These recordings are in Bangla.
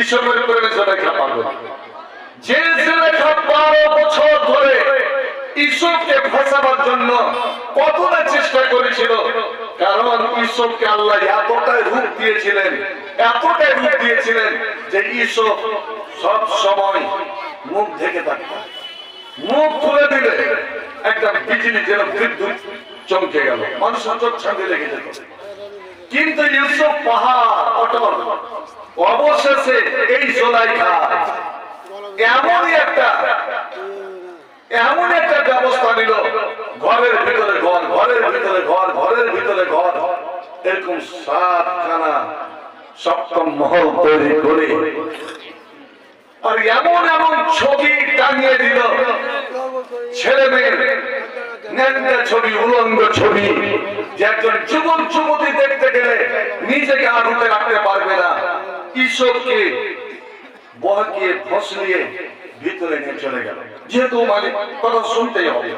ঈশ্বরের প্রেমে জেলেখা পাবে যে জেলেখা বারো বছর ধরে ঈশ্বরকে ফাঁসাবার জন্য কতটা চেষ্টা করেছিল, কারণ আল্লাহ এতটাই রূপ দিয়েছিলেন, এতটাই রূপ দিয়েছিলেন যে ঈশ্বর সব সময় মুখ ঢেকে মুখ খুলে দিলে একটা বিজলি যেন বিদ্যুৎ চমকে গেল মানুষের চোখ ছাঁদে লেগে যেত। কিন্তু ইউসুফ পাহাড়, অটল। অবশেষে এই জোলাইখা। এমনই একটা এমন একটা ব্যবস্থা নিল। ঘরের ভিতরে ঘর, ঘরের ভিতরে ঘর, ঘরের ভিতরে ঘর। এরকম সপ্তম মহল তৈরি করে আর এমন এমন ছবি টাঙিয়ে দিল। ছেলে মেয়ের ন্যাংটা ছবি, উলঙ্গ ছবি, যে একজন যুবক যুবতী দেখতে গেলে নিজেকে আর রূপে রাখতে পারবে না। ঈশ্বরকে বহকিয়ে ফসলিয়ে ভিতরে নিয়ে চলে গেল। যেহেতু মানে কথা শুনতেই হবে।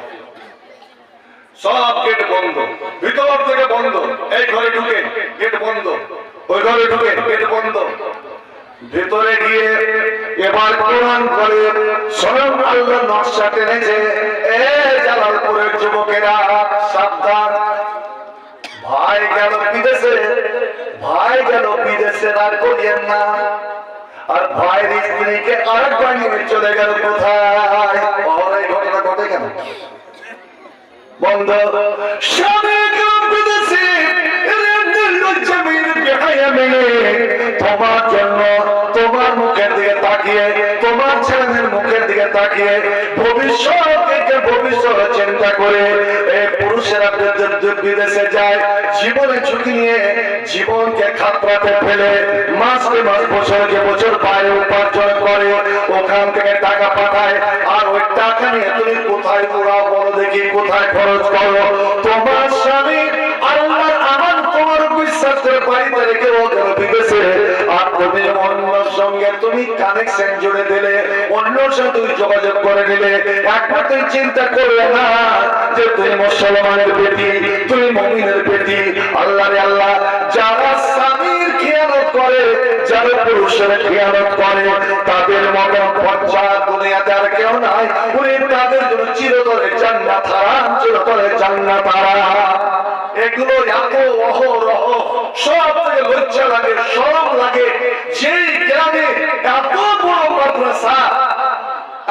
সব গেট বন্ধ। ভিতর থেকে বন্ধ। এই ঘরে ঢুকে গেট বন্ধ। ওই ঘরে ঢুকে গেট বন্ধ। ভেতরে গিয়ে এবার কোরআন করে স্বয়ং আল্লাহ নকশা টেনেছে। এ জালালপুরের যুবকেরা, সাবধান। ভাই গেল বিদেশে, ভাই গেল বিদেশে আর করিয়েন না। আর ভাইয়ের স্ত্রীকে আরেকবার নিয়ে চলে গেল কোথায়? ঘটনা ঘটে কেন? বন্ধ স্বামী গেল বিদেশে তোমার জন্য তোমার মুখের দিকে তাকিয়ে, তোমার ছেলেদের মুখের দিকে তাকিয়ে চিন্তা করে, এই পুরুষেরা বিদ- বিদ- বিদেশে যায়, জীবনে ঝুঁকি নিয়ে জীবনকে খাতরাতে ফেলে মাসকে মাস বছরকে বছর বাইরে উপার্জন করে, ওখান থেকে টাকা পাঠায়, আর ওই টাকা নিয়ে তুমি কোথায় উড়াও বলো দেখি, কোথায় খরচ করো? তোমার স্বামী আল্লাহ আমার তোমার বিশ্বাস করে বাড়িতে রেখে ও গেল বিদেশে আর তুমি অন্যর সঙ্গে তুমি কানেকশন জুড়ে দিলে, অন্যর সাথে তুমি যোগাযোগ করে নিলে। একবার তুই চিন্তা করবে না যে তুমি মুসলমানের বেটি, তুমি মমিনের বেটি। আল্লাহ রে আল্লাহ, যারা করে, যারা পুরুষের খেয়ালত করে, তাদের মতন পর্যা দুনিয়াতে আর কেউ নাই। উনি তাদের জন্য চিরতরে জান্নাত হারাম, চিরতরে জান্নাত হারাম। এগুলো এত অহরহ, সব থেকে লজ্জা লাগে, সরম লাগে। যেই গ্রামে এত বড় মাদ্রাসা,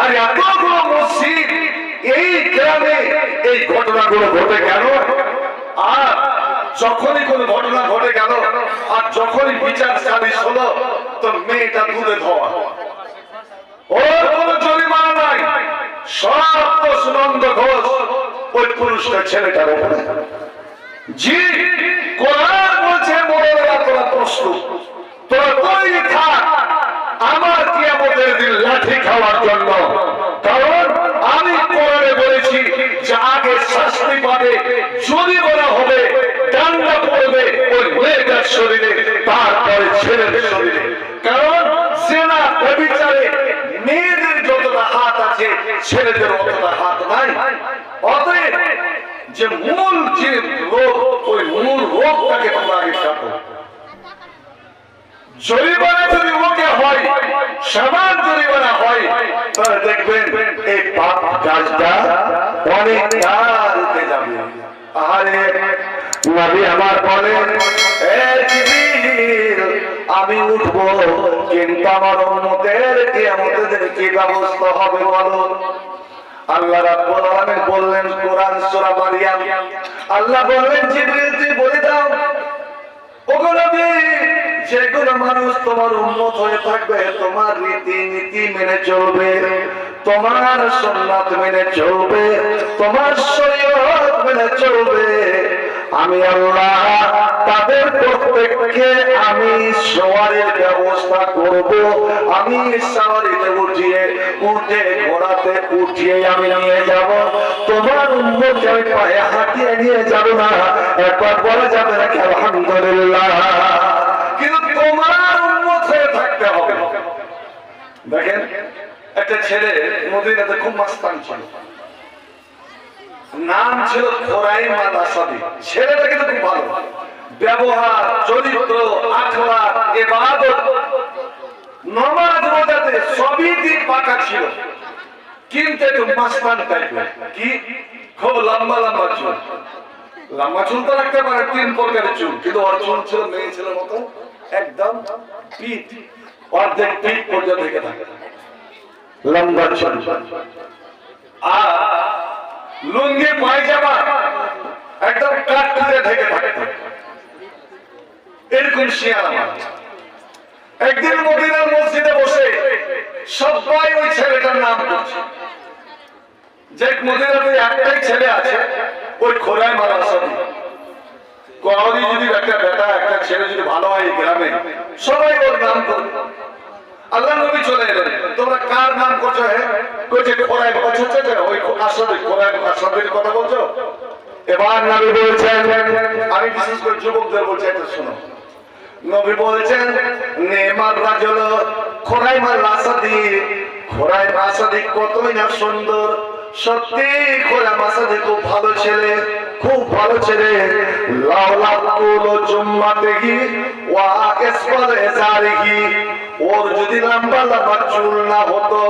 আর এত বড় মসজিদ, এই গ্রামে এই ঘটনাগুলো ঘটে গেল আর যখনই কোন ঘটনা ঘটে গেল, আর যখনই বিচার সালিশ হলো তো মেয়েটা দূরে ধোয়া। ওর কোনো জরিমানা নাই। সব সুনন্দ ঘোষ ওই পুরুষটা ছেলেটার উপরে জি, কোরআন বলছে মোরেরা তোরা প্রস্তুত তোরা তৈরি থাক। আমার কিয়ামতের দিন লাঠি খাওয়ার জন্য। কারণ আমি কোরআনে বলেছি যে আগে শাস্তি পাবে যদি বলা হবে ডান্ডা পড়বে ওই মেয়েটার শরীরে, তারপরে ছেলের শরীরে। কারণ সেনা ব্যবিচারে মেয়েদের যতটা হাত আছে, ছেলেদের অতটা হাত নাই। অতএব যে মূল যে রোগ, ওই মূল রোগটাকে তোমরা আগে জরিমানা যদি ওকে হয়, সমান জরিমানা হয় দেখবেন এই পাপ কাজটা অনেক যাবে। আমি উঠবো, কিন্তু আমার উম্মতের কিয়ামতের কি ব্যবস্থা হবে বলো? আল্লাহ রাব্বুল বললেন, কোরআন আল্লাহ বললেন, জিবরিল বলে দাও, ওগো নবী, যেগুলো মানুষ তোমার উন্নত হয়ে থাকবে, তোমার রীতি নীতি মেনে চলবে। তোমার সন্ন্যাত মেনে চলবে, তোমার শরীয়ত মেনে চলবে। আমি আল্লাহ তাদের প্রত্যেককে আমি সওয়ারির ব্যবস্থা করব, আমি সওয়ারিতে উঠিয়ে, উঠে ঘোড়াতে উঠিয়ে আমি নিয়ে যাব। তোমার উন্মতকে আমি পায়ে হাঁটিয়ে নিয়ে যাব না, একবার বলা যাবে নাকি আলহামদুলিল্লাহ। কিন্তু তোমার উন্মত হয়ে থাকতে হবে। দেখেন একটা ছেলে মদিনাতে খুব মাস্তান ছিল। নাম ছিল খোরাইম আল ছেলেটা কিন্তু খুব ভালো। ব্যবহার, চরিত্র নমাজ, রোজাতে সবই দিক পাকা ছিল। কিন্তু একটু মাস্তান কি? খুব লম্বা লম্বা চুল। লম্বা চুল তো রাখতে পারে, তিন প্রকারের চুল। কিন্তু ওর চুল ছিল, মেয়ে ছেলের মতো, একদম পিঠ। অর্ধেক পিঠ পর্যন্ত থেকে থাকে। লম্বা চুল আর লুঙ্গি পায়জামা একদম কাঠ করে ঢেকে এরকম শিয়াল একদিন মদিনার মসজিদে বসে সবাই ওই ছেলেটার নাম যে মদিনাতে একটাই ছেলে আছে, ওই খোরাই মারা সবই যদি একটা বেটা, একটা ছেলে যদি ভালো হয় গ্রামে, সবাই ওর নাম করবে। আল্লাহ নবী চলে এলেন। তোমরা কার নাম করছ হে কইছে খোরাই বলছে যে ওই খোরাই আসাদের কথা বলছো? এবার নবী বলছেন, আমি বিশেষ করে যুবকদের বলছি শোনো। নবী বলছেন, নেমার রাজল খোরাই কতই না সুন্দর। সত্যি খোরা মাসাদি খুব ভালো ছেলে, খুব ভালো ছেলে। লাউ লাউ কুলো জুম্মাতে গি ওয়া ইসফাল এজারিহি। ওর যদি লম্বা লম্বা চুল না হতো,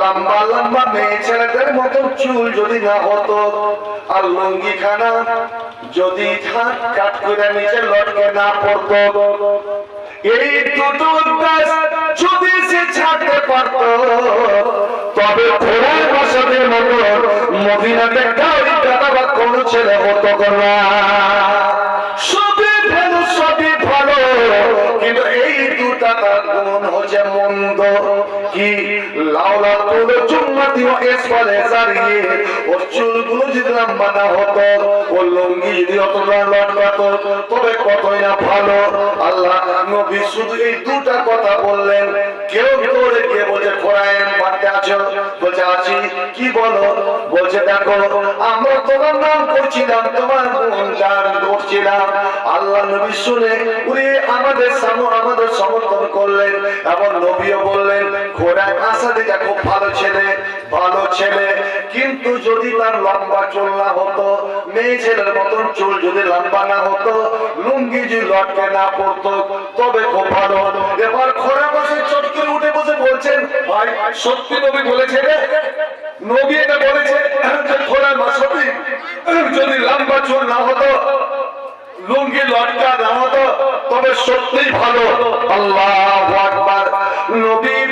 লম্বা লম্বা মেয়ে ছেলেদের মতো চুল যদি না হতো, আর লুঙ্গি খানা যদি ঝাঁক কাট করে নিচে লটকে না পড়তো, এই দুটো যদি সে ছাড়তে পারত, তবে ঘোড়ার বসতের মতো মদিনাতে কাউরি দাদাবাদ কোনো ছেলে হতো না। কি লাউলা তুলো চুম্মাতি ও ওর চুলগুলো ভালো। আল্লাহ নবী কি বলো? বলছে আমরা তোমার নাম করছিলাম, তোমার গুণ করছিলাম। আল্লাহ নবী শুনে উনি আমাদের সামু, আমাদের সমর্থন করলেন। এবং নবীও বললেন কোরআন ভালো ছেলে ভালো ছেলে। কিন্তু যদি তার লম্বা চুল না হতো, মেয়ে ছেলের মতন চুল যদি লম্বা না হতো, লুঙ্গি যদি লটকে না তবে খুব ভালো। এবার খোরা উঠে বসে বলছেন, ভাই, সত্যি নবী নবী এটা বলেছে খোরা যদি লম্বা চুল না হতো, লুঙ্গি লটকা না হতো, তবে সত্যিই ভালো। আল্লাহ আকবার। নবী তবে আমার এই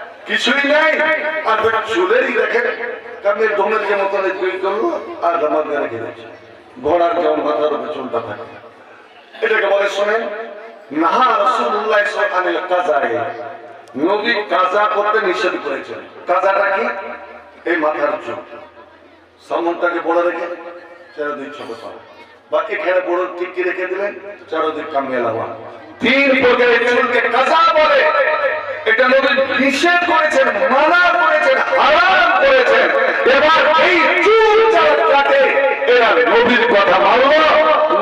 কিছুই নাই। আর চুলেরই দেখেন কারণ ডোমের যে মতন তৈরি করল আর আমার রেখে দিচ্ছে। ঘোড়ার যেমন মাথার উপর চুলটা থাকে। এটাকে বলে শোনেন, নাহা রসুল্লাহ আনিল কাজায়। কাজা করতে নিষেধ করেছেন। কাজাটা কি? এই মাথার চুল সামনটাকে বড় রেখে চারদিক ছোট করা। বা এখানে বড় টিকি রেখে দিলেন, চারদিক কামিয়ে লাগা তিন প্রকারের চুলকে কাজা বলে। এটা নবী নিষেধ করেছেন, মানা করেছেন, হারাম করেছেন। এবার এই চুল এরা নবীর কথা মানলো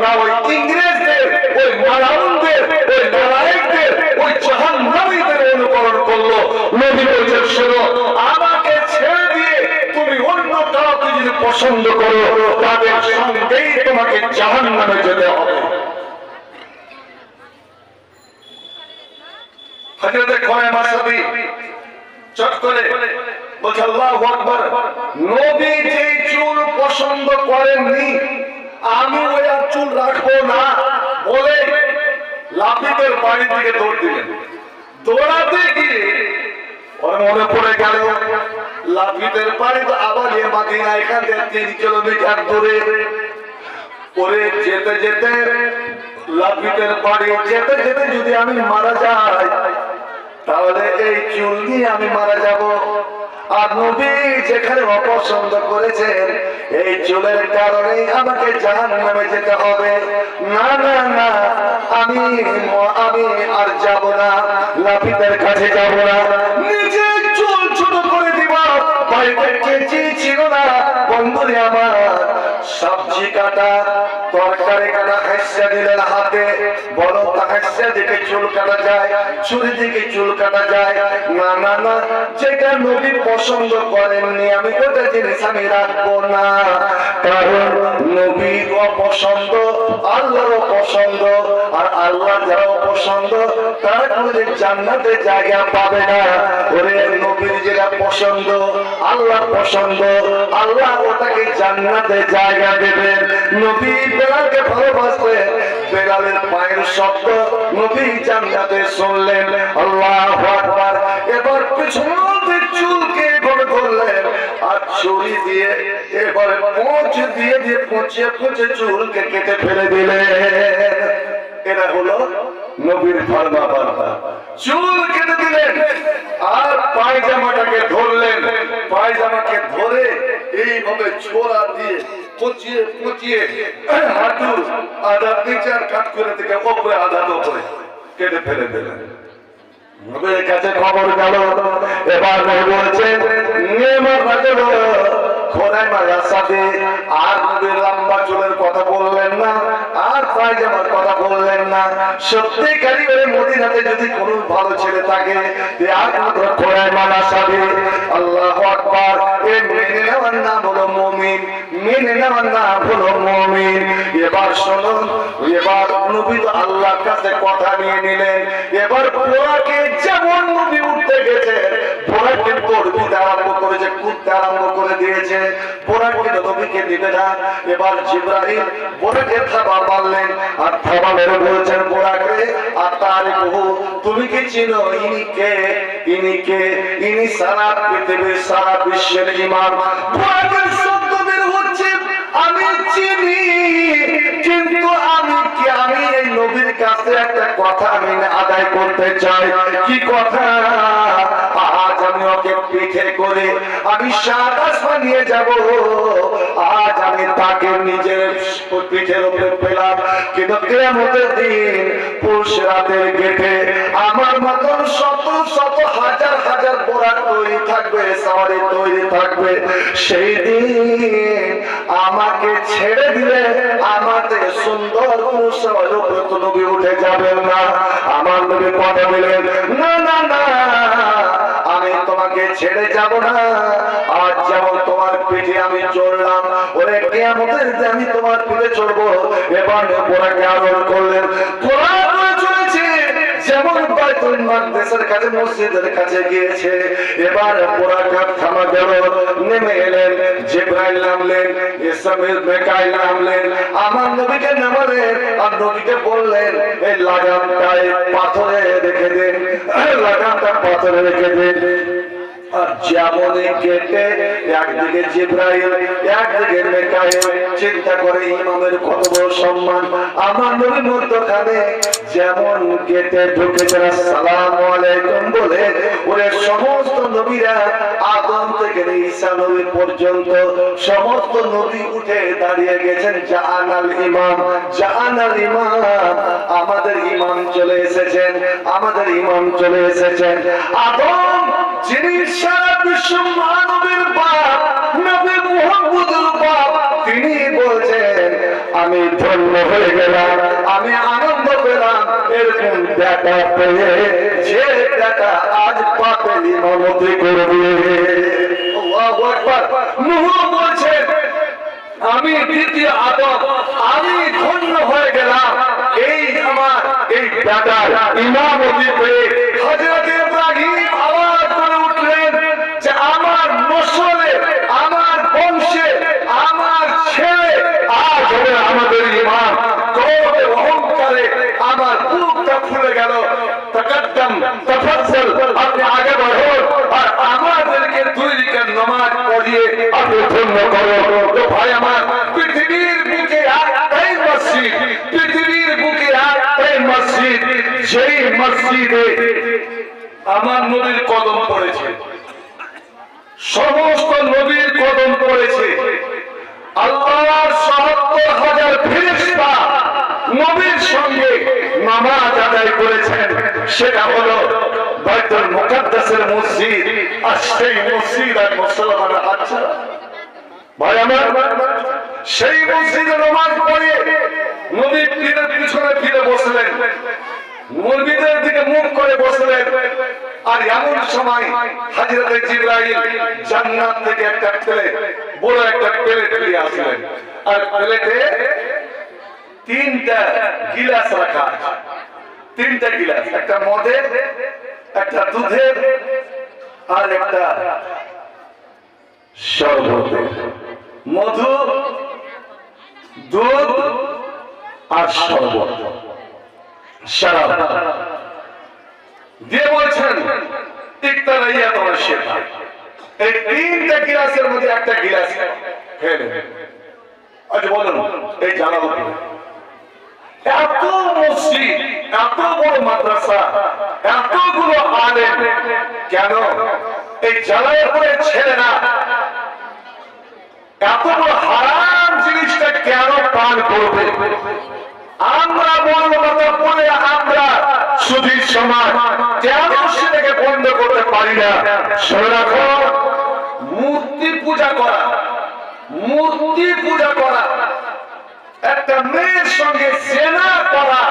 না। ওই ইংরেজদের, ওই মারাউনদের ওই নারায়কদের ওই জাহান্নামীদের অনুকরণ নবী বলছেন, শোনো, আমাকে ছেড়ে দিয়ে তুমি অন্য কাউকে যদি পছন্দ করো, তাদের সঙ্গেই তোমাকে জাহান নামে যেতে হবে। চট করে বলছে, আল্লাহু আকবার। নবী যে চুল পছন্দ আমি ওই চুল রাখব না বলে থেকে দৌড় দিলেন। দৌড়াতে গিয়ে মনে পড়ে গেল লাফিদের বাড়ি তো আবার এ মাদিনা, এখান থেকে তিন কিলোমিটার দূরে। ওরে যেতে যেতে লাফিদের বাড়ি যেতে যেতে যদি আমি মারা যাই তাহলে এই চুল নিয়ে আমি মারা যাব। আর নবী যেখানে অপছন্দ করেছেন, এই চুলের কারণেই আমাকে জাহান নামে যেতে হবে। না না না, আমি আমি আর যাব না লাফিদের কাছে যাব না। নিজে চুল ছোট করে দিব, বাড়িতে কেচি ছিল না। বন্ধুরে আমার সবজি কাটা, তরকারি কাটা হাসিয়া দিলেন হাতে। বড় হাসিয়া দিকে চুল কাটা যায়, ছুরি দিকে চুল কাটা যায়। না না না, যেটা নবী পছন্দ করেননি, আমি ওটা জিনিস আমি রাখব না। কারণ নবীর অপছন্দ, আল্লাহর পছন্দ আর আল্লাহ যারা পছন্দ তারা কোনোদিন জান্নাতে জায়গা পাবে না। ওরে নবীর যেটা পছন্দ আল্লাহ পছন্দ, আল্লাহ ওটাকে জান্নাতে জায়গা দেবেন। নবী বেলালকে ভালোবাসবে। বেলালের পায়ের শব্দ নবী জান্নাতে শুনলেন। আল্লাহ আকবার। এবার পিছনে চুলকে এভাবে ধরলেন আর ছুরি দিয়ে এবারে পোঁচ দিয়ে দিয়ে পচে পচে চুলকে কেটে ফেলে দিলেন। এরা হলো নবীর ফরমা বার্তা। চুল কেটে দিলেন আর পায়জামাটাকে ধরলেন। পায়জামাকে ধরে এইভাবে ছোড়া দিয়ে পচিয়ে পচিয়ে আধা কাট করে থেকে ওপরে আধা ওপরে কেটে ফেলে দিলেন। কথা বললেন না, আর পায়জামার কথা বললেন না। সত্যিকারী করে মদিনাতে যদি কোনো ভালো ছেলে থাকে সাথে আল্লাহ আকবার নাম তুমি কি চিনো ইনি কে? ইনি কে? ইনি সারা পৃথিবীর সারা বিশ্বের ইমাম। পোড়াকে আমি চিনি কিন্তু আমি কি আমি এই নবীর কাছে একটা কথা আমি আদায় করতে চাই? কি কথা? আজ আমি ওকে পিঠে করে আমি সাত আসমান নিয়ে যাব। আজ আমি তাকে নিজের পিঠের উপরে পেলাম। কিন্তু কেমতের দিন পুষ রাতের গেটে আমার মতন শত শত হাজার হাজার বোরা তৈরি থাকবে, সাওয়ারি তৈরি থাকবে। সেই দিন আমাকে ছেড়ে দিলে আমাদের সুন্দর অনুসরণ নবী উঠে যাবেন না। আমার নবী কথা বলেন না না না ছেড়ে যাব না। আজ যেমন তোমার পিঠে আমি চললাম ওরে কেমতের আমি তোমার পিঠে চলবো এবার ওরাকে আদর করলেন? নেমে বললেন লাগামটা পাথরে রেখে দিন লাগামটা পাথরে রেখে দিন চিন্তা করে ইমামের কত বড় সম্মান। আমার নবীর মধ্যখানে যেমন গেটে ঢুকেছেন আসসালামু আলাইকুম বলে ওরে সমস্ত নবীরা আদম থেকে ঈসা নবী পর্যন্ত সমস্ত নবী উঠে দাঁড়িয়ে গেছেন, জাহানাল ইমাম জাহানাল ইমাম, আমাদের ইমাম চলে এসেছেন, আমাদের ইমাম চলে এসেছেন। আদম, যিনি সারা বিশ্ব মানবের বাপ, নবী মুহাম্মদের বাপ, তিনি বলছেন আমি ধন্য হয়ে গেলাম, আমি আনন্দ পেলাম, এরকম দেখা পেয়ে যে দেখা আজ পাপের ইমামতি করবে। বলছেন আমি দ্বিতীয় আদম আমি ধন্য হয়ে গেলাম। এই আমার এই বেটার ইমামতি পেয়ে হযরত ইব্রাহিম আওয়াজ করে উঠলেন যে আমার নসলে আমার বংশে আমার ছেলে আজ হবে আমাদের ইমাম গৌরবে অহংকারে আমার বুকটা ফুলে গেল আপনি আগে আর আমাদেরকে দুই দিকে নামাজ পড়িয়ে আপনি ধন্য করো। তো ভাই আমার, পৃথিবীর বুকে একটাই মসজিদ, পৃথিবীর বুকে একটাই মসজিদ, সেই মসজিদে আমার নবীর কদম পড়েছে। সমস্ত নবীর কদম পড়েছে। আল্লাহর সত্তর হাজার ফেরেশতা নবীর সঙ্গে নামাজ আদায় করেছেন। সেটা হলো বাইতুল মুকাদ্দাসের মসজিদ আর সেই মসজিদ আর মুসলমানের আচ্ছা ভাই আমার, সেই মসজিদে নামাজ পড়ে নবী ফিরে পিছনে ফিরে বসলেন। মুরগিদের দিকে মুখ করে বসলেন। আর এমন সময় হাজিরাতে জিব্রাইল জান্নাত থেকে একটা প্লেট, বড় একটা প্লেট নিয়ে আসলেন। আর প্লেটে তিনটা গিলাস রাখা তিনটা গিলাস, একটা মদের, একটা দুধের, আর একটা শরবতের। মধু, দুধ আর শরবত। শরাব দিয়ে বলছেন ইকতারাইয়া তোমার এই তিনটা গিলাসের মধ্যে একটা গিলাস ফেলে আচ্ছা বলুন, এই জালালপুর এত মসজিদ এত বড় মাদ্রাসা এতগুলো আলেম, কেন? এই জালালপুরের ছেলেরা এত বড় হারাম জিনিসটা কেন পান করবে? আমরা বলব কথা বলে আমরা সুধীর সমাজ, কেন সেটাকে বন্ধ করতে পারি না? শুনে রাখো, মূর্তি পূজা করা, মূর্তি পূজা করা একটা মেয়ের সঙ্গে সেনা করা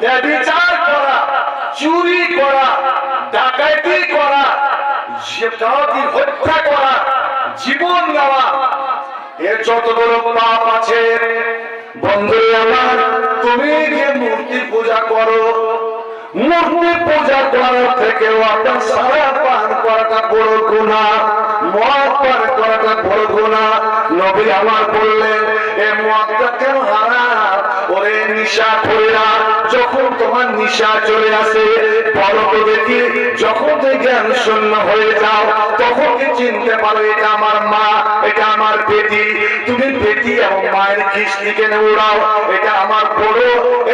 ব্যবিচার করা, চুরি করা, ডাকাতি করা কাউকে হত্যা করা, জীবন নেওয়া এর যতগুলো পাপ আছে। বন্ধুরে আমার তুমি যে মূর্তি পূজা করো, মূর্তি পূজা করার থেকেও আপনার সারা পান করাটা বড় গুণা মদ পান করাটা বড় গুণা নবী আমার বললেন, এ মদটা কেন হারাম? ওরে নিশা করে না যখন তোমার নিশা চলে আসে বড় দেখি, যখন তুই জ্ঞান শূন্য হয়ে যাও, তখন কি চিনতে পারো, এটা আমার মা, এটা আমার বেটি? তুমি বেটি এবং মায়ের কিস্তিকে উড়াও, এটা আমার বড়,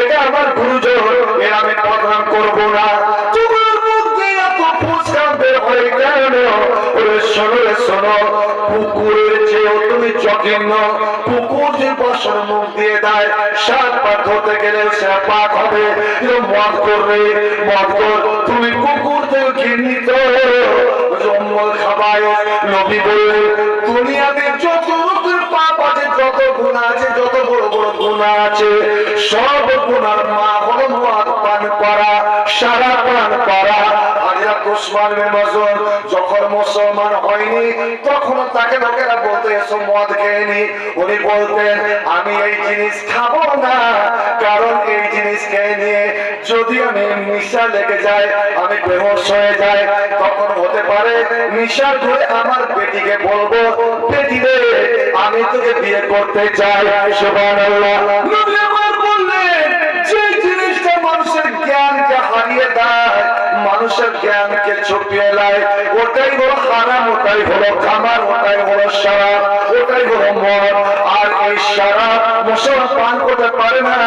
এটা আমার গুরুজন, এর আমি বদনাম করব না। শোনো রে চেয়েও তুমি জঘন্য। যে মুখ দিয়ে দেয়, সাত গেলে সে হবে। করবে তুমি কুকুর থেকে দুনিয়াতে যত পাপ আছে, যত আছে, যত বড় বড় আছে, সব মা পান করা, সারা পান করা। উসমান বিন যখন মুসলমান হয়নি তখন তাকে লোকেরা বলতে এসো মদ উনি বলতেন, আমি এই জিনিস খাব না, কারণ এই জিনিস খেয়ে নিয়ে যদি আমি নিশা লেগে যায় আমি বেহোশ হয়ে যাই, তখন হতে পারে নিশার ধরে আমার বেটিকে বলব, বেটি রে, আমি তোকে বিয়ে করতে চাই। সুবহানাল্লাহ নবী আমার বললেন যে জিনিসটা মানুষের জ্ঞানকে হারিয়ে দেয় মানুষের জ্ঞানকে ছুটিয়ে নেয়। ওটাই হলো হারাম, ওটাই হলো খামার, ওটাই হলো সারাপ ওটাই হলো মদ। আর এই সারা মুসল পান করতে পারে না।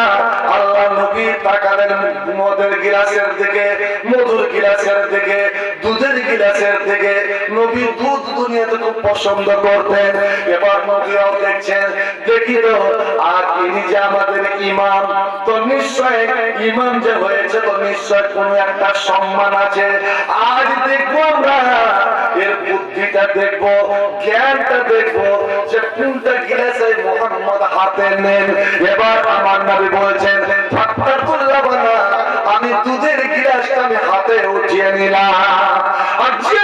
আল্লাহ নবী তাকালেন মদের গিলাসের দিকে, মধুর গিলাসের দিকে। দুধের গিলাসের দিকে নবী দুধ দুনিয়াতে খুব পছন্দ করতেন। এবার নবীরাও দেখছেন, দেখি তো, আর ইনি যে আমাদের ইমাম, তো নিশ্চয় ইমাম যে হয়েছে, তো নিশ্চয় কোন একটা সম্মান আছে। আজ দেখব আমরা, এর বুদ্ধিটা দেখব, জ্ঞানটা দেখব যে কোনটা গিলাসে মোহাম্মদ হাতে নেন। এবার আমার নবী বলছেন আমি দুধের গিলাসটা আমি হাতে উঠিয়ে নিলাম। আর যে